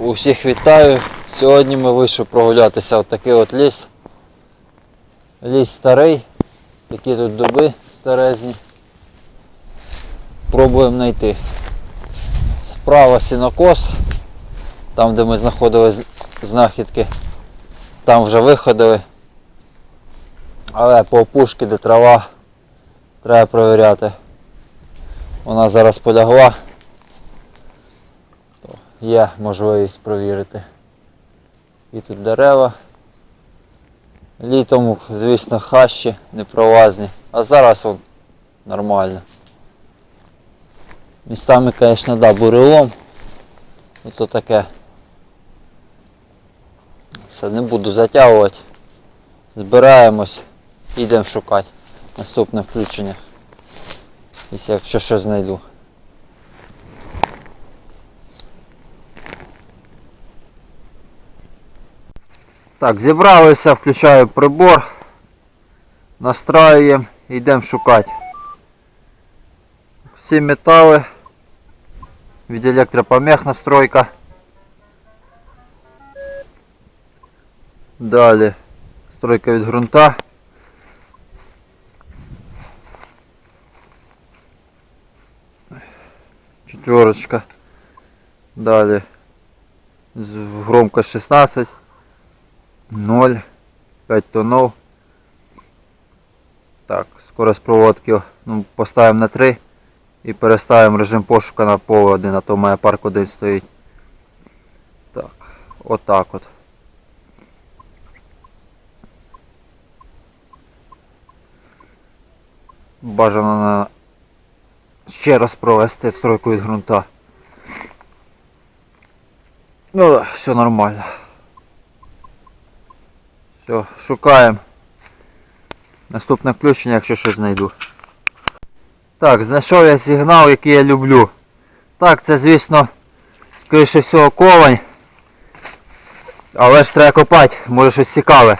Усіх вітаю. Сьогодні ми вийшли прогулятися от такий от ліс. Ліс старий, такі тут дуби старезні. Пробуємо знайти. Справа сінокос, там де ми знаходили знахідки, там вже виходили. Але по опушки, де трава, треба перевіряти. Вона зараз полягла. Є можливість провірити. І тут дерева. Літом, звісно, хащі непровазні, а зараз от нормально. Містами, звісно, да, бурелом. Ото таке. Все, не буду затягувати. Збираємось, йдемо шукати наступне включення. Якщо щось знайду. Так, зібралися, включаю прибор, настраюємо, йдемо шукати. Всі метали, від електропомех настройка. Далі стройка від ґрунта. Четверочка. Далі з- громкость 16. 0, 5 тонов. Так, скорость проводки ну, поставимо на 3 і переставимо режим пошука на пол один, а то моя парк один стоїть. Так, отак от. Бажано на ще раз провести стройку від ґрунта. Ну, все нормально. Все, шукаємо. Наступне включення, якщо щось знайду. Так, знайшов я сигнал, який я люблю. Так, це звісно, скоріше всього ковань. Але ж треба копати, може щось цікаве.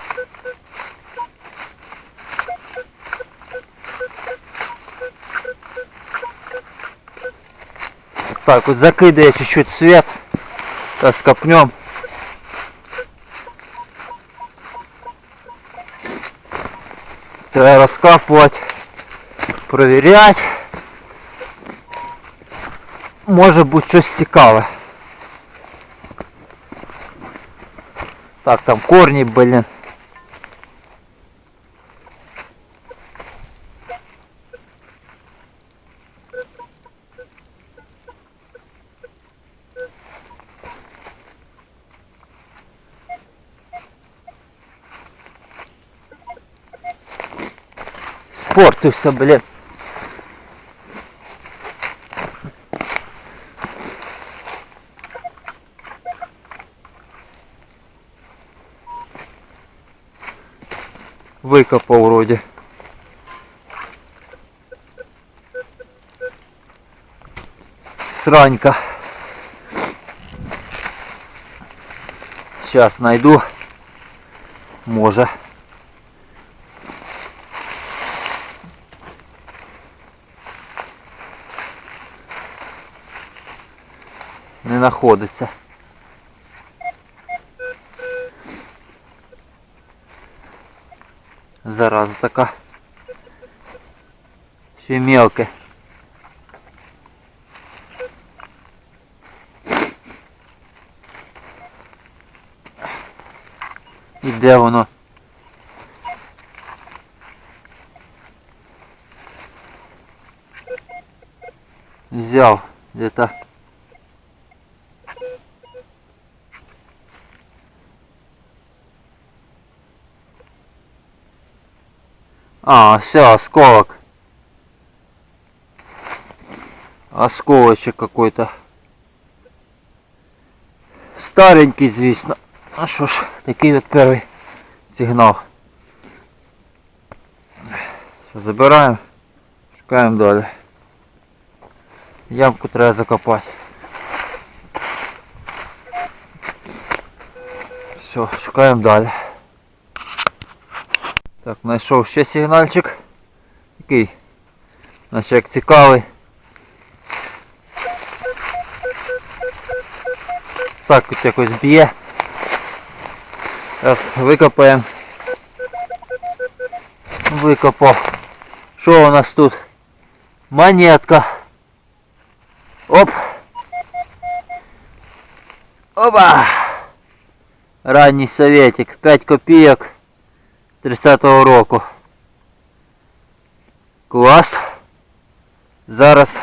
Так, вот закидывая чуть-чуть свет. Сейчас копнем. Треба розкапувати, провіряти. Може бути щось цікаве. Так, там корні, блін. Спортився, блін. Викопав вроді. Сранька. Сейчас найду. Може. Не. Зараза така. Ще й мелке. І де воно? Взяв где-то. А, все, осколок. Осколочек какой-то. Старенький, звісно. А що ж, такий от перший сигнал. Все, забираємо. Шукаємо далі. Ямку треба закопати. Все, шукаємо далі. Так, знайшов ще сигнальчик. Такий, наче як цікавий. так от якось б'є. Зараз викопаємо. Викопав. Що у нас тут? Монетка. Оп. Опа. Ранній советик. 5 копійок 30-го року. Клас. Зараз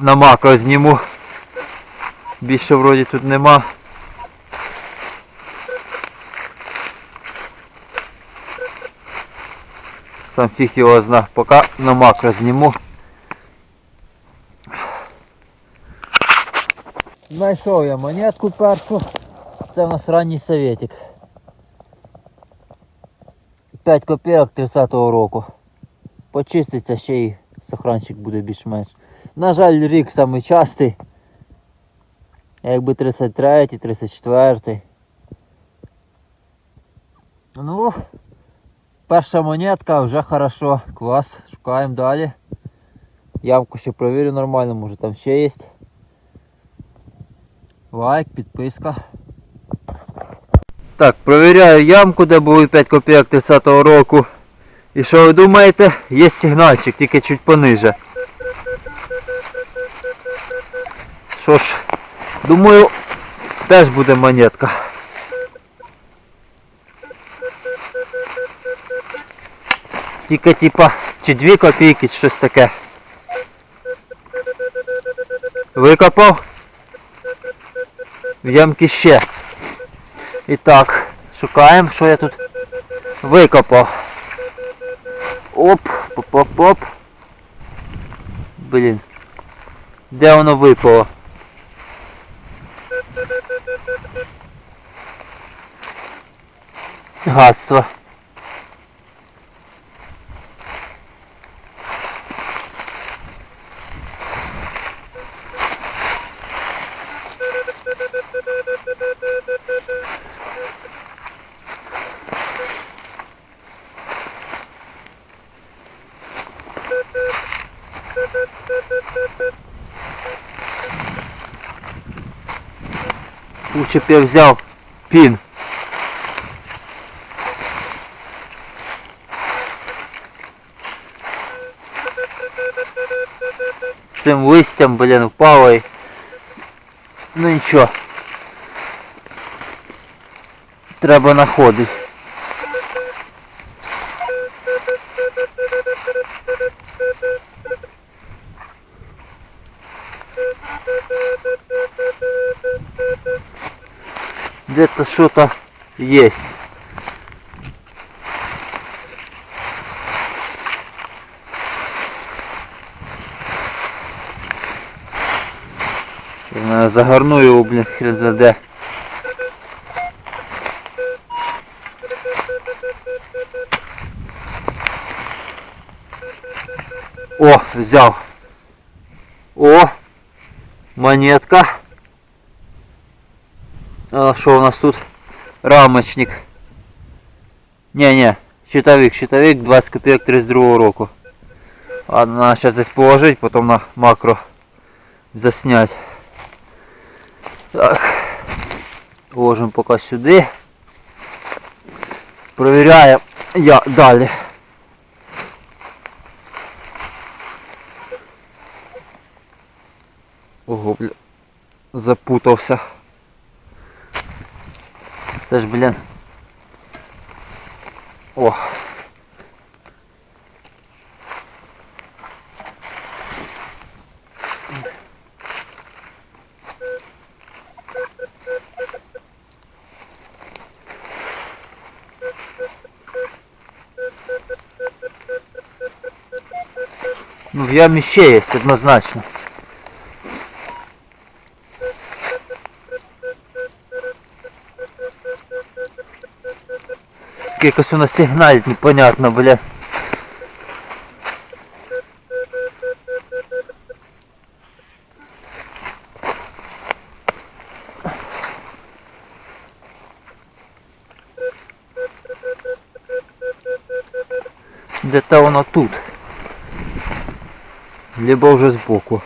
на макро зніму. Більше вроді тут нема. Там фіг його зна. Поки на макро зніму. Знайшов я монетку першу. Це у нас ранній советик. 5 копійок 30-го року. Почиститься ще й сохранчик буде більш-менш. На жаль, рік самий частий. Якби 33, 34. Ну, перша монетка вже хорошо. Клас. Шукаємо далі. Ямку ще провірю нормально, може там ще є. Лайк, підписка. Так, провіряю ямку, де були 5 копійок 30-го року. І що ви думаєте? Є сигнальчик, тільки чуть пониже. Що ж, думаю, теж буде монетка. Тільки типа, чи 2 копійки, чи щось таке. Викопав. В ямки ще. І так, шукаємо, що я тут викопав. Оп, поп-поп-поп. Блін. Де воно випало? Гадство. Лучше б я взяв пін. З цим листям, блін, впало і... Ну нічого. Треба знаходити. Где-то что-то есть. Загорну его, блин, хрен заде. О, взял. О, монетка. А що у нас тут? Рамочник. Не-не, щитовик, щитовик 20 копійок 32 року. Ладно, надо сейчас здесь положить, потом на макро заснять. Так. Ложим пока сюди. Проверяем я далі. Ого, бля. Запутався. Це ж, блін. О. Ну, в ямі ще є, однозначно. Якось воно сигналить непонятно, бля. Де-то воно тут. Либо вже збоку.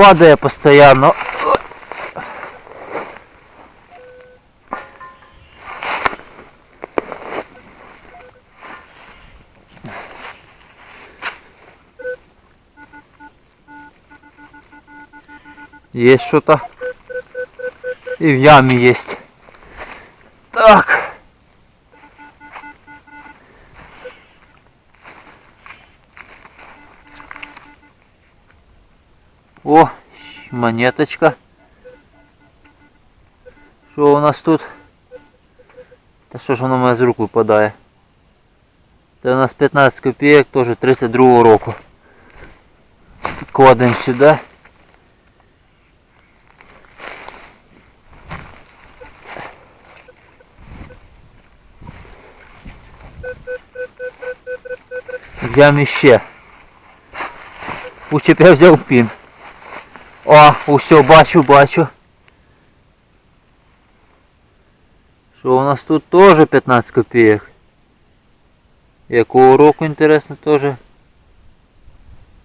падає постійно. Есть что-то. И в яме есть. Так. О, монеточка. Що у нас тут? Та що ж воно мене з рук випадає? Це у нас 15 копійок, теж 32 року. Кладемо сюди. В ямі ще. Лучше б я взяв пін. О, усе, бачу, бачу. Що у нас тут теж 15 копійок. Якого року, інтересно, теж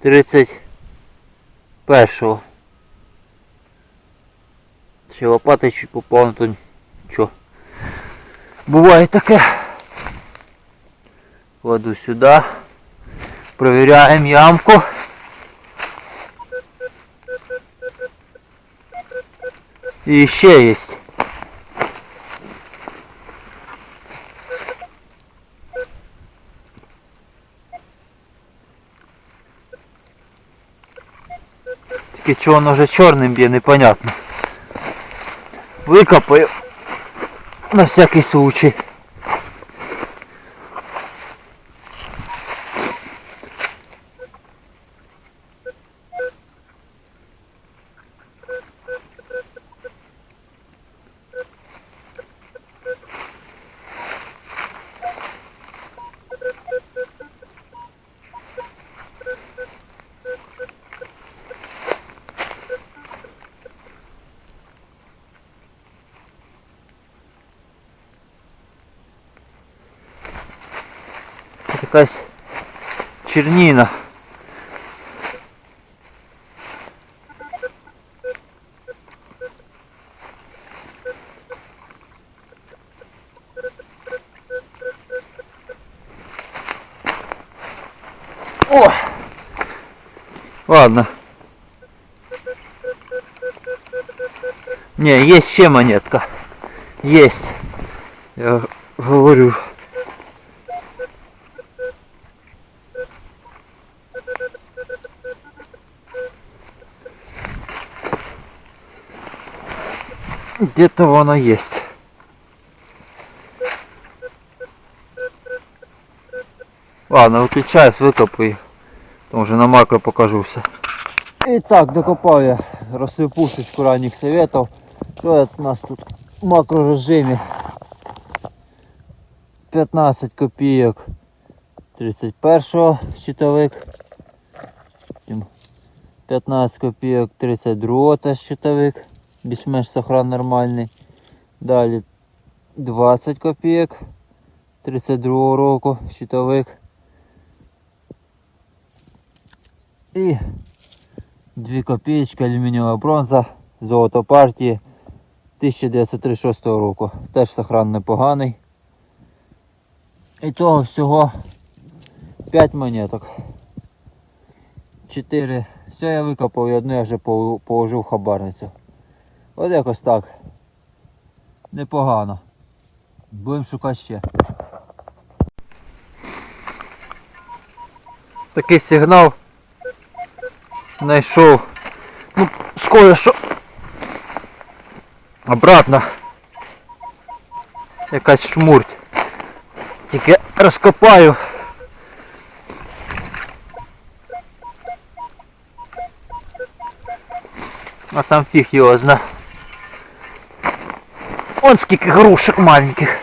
31-го. Ще лопата чуть попав, то нічого. Буває таке. Кладу сюди. Провіряємо ямку. І ще є. Тільки чого воно вже чорним б'є, непонятно. Викопаю. На всякий случай. Якась черніна. О! Ладно. Не, есть ще монетка. Есть. Я говорю. Где-то воно есть. Ладно, выключаюсь, викопаю. Там вже на макро покажу все. І так, докопав я розсипушечку ранніх советов. Що у нас тут в макрорежимі? 15 копійок 31 щитовик. 15 копійок 32 теж щитовик. Більш-менш сохран нормальний. Далі 20 копійок 32 року щитовик. І 2 копеечки алюмінієва бронза золото партії 1936 року. Теж сохран непоганий. І того всього 5 монеток. 4. Все я викопав і одну я вже положив в хабарницю. От якось так. Непогано. Будемо шукати ще. Такий сигнал знайшов. Ну, скоро що. Обратно. Якась шмурть. Тільки розкопаю. А там фіг його зна. Вон скільки грушек маленьких.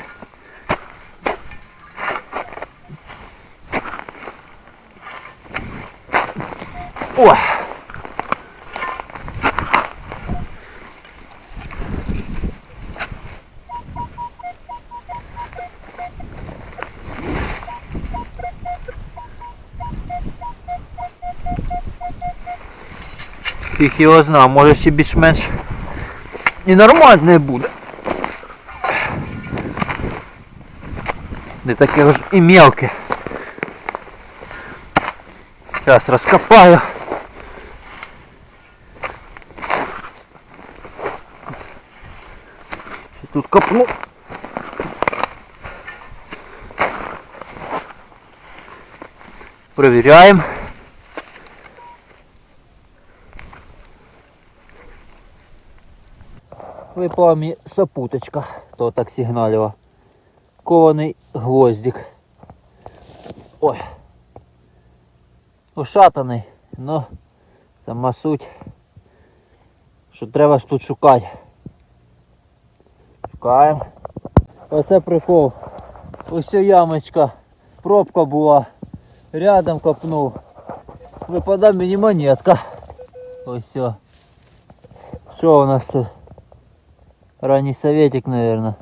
О! Фіг його зна, може ще більш-менш і нормальне буде. Не таке ж і мелке. Зараз розкопаю. Ще Тут копну. Провіряємо. Випала мені сапуточка, то так сигналила. Кований гвоздик. Ой. Ушатаний, но сама суть, що треба ж тут шукати. Шукаємо. Оце прикол. Ось ця ямочка. Пробка була. Рядом копнув. Випадає мені монетка. Ось все. Що у нас тут? Ранний советик, наверное.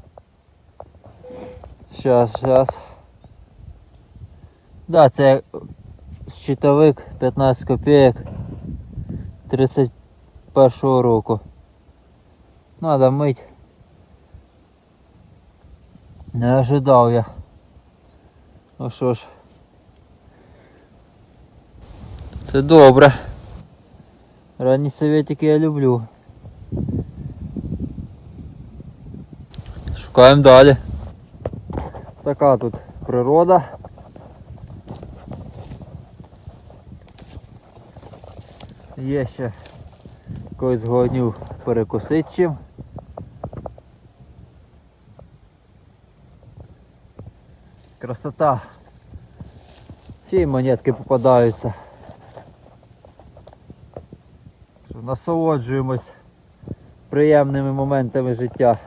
Сейчас, сейчас. Да, це щитовик 15 копеек 31 року. Надо мить. Не ожидав я. Ну що ж. Це добре. Ранні советики я люблю. Шукаємо далі. Така тут природа. Є ще когось згодню перекусити чим. Красота. Ще монетки попадаються. Насолоджуємось приємними моментами життя.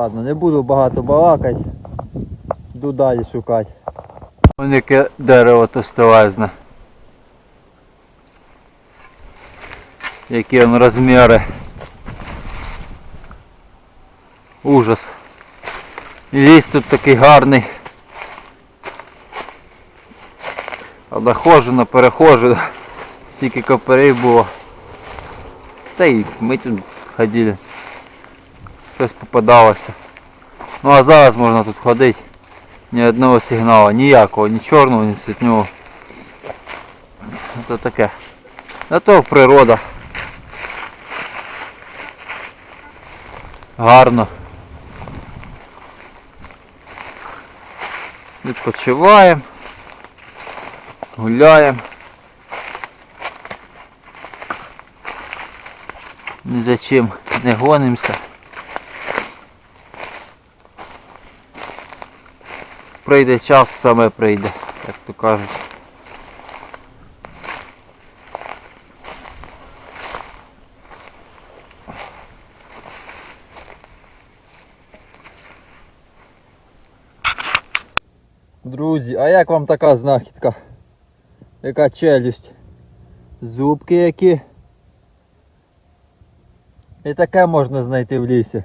Ладно, не буду багато балакати. Йду далі шукати. Вон яке дерево товстелезне. Які он розміри. Ужас. І ліс тут такий гарний. А доходжу, на перехожу. Стільки коперів було. Та й ми тут ходили. Щось попадалося. Ну а зараз можна тут ходити. Ні одного сигналу, ніякого, ні чорного, ні світнього. Це таке. Зато природа. Гарно. Відпочиваємо. Гуляємо. Ні за чим не гонимося. Прийде час, саме прийде, як то кажуть. Друзі, а як вам така знахідка? Яка челюсть? Зубки які? І таке можна знайти в лісі.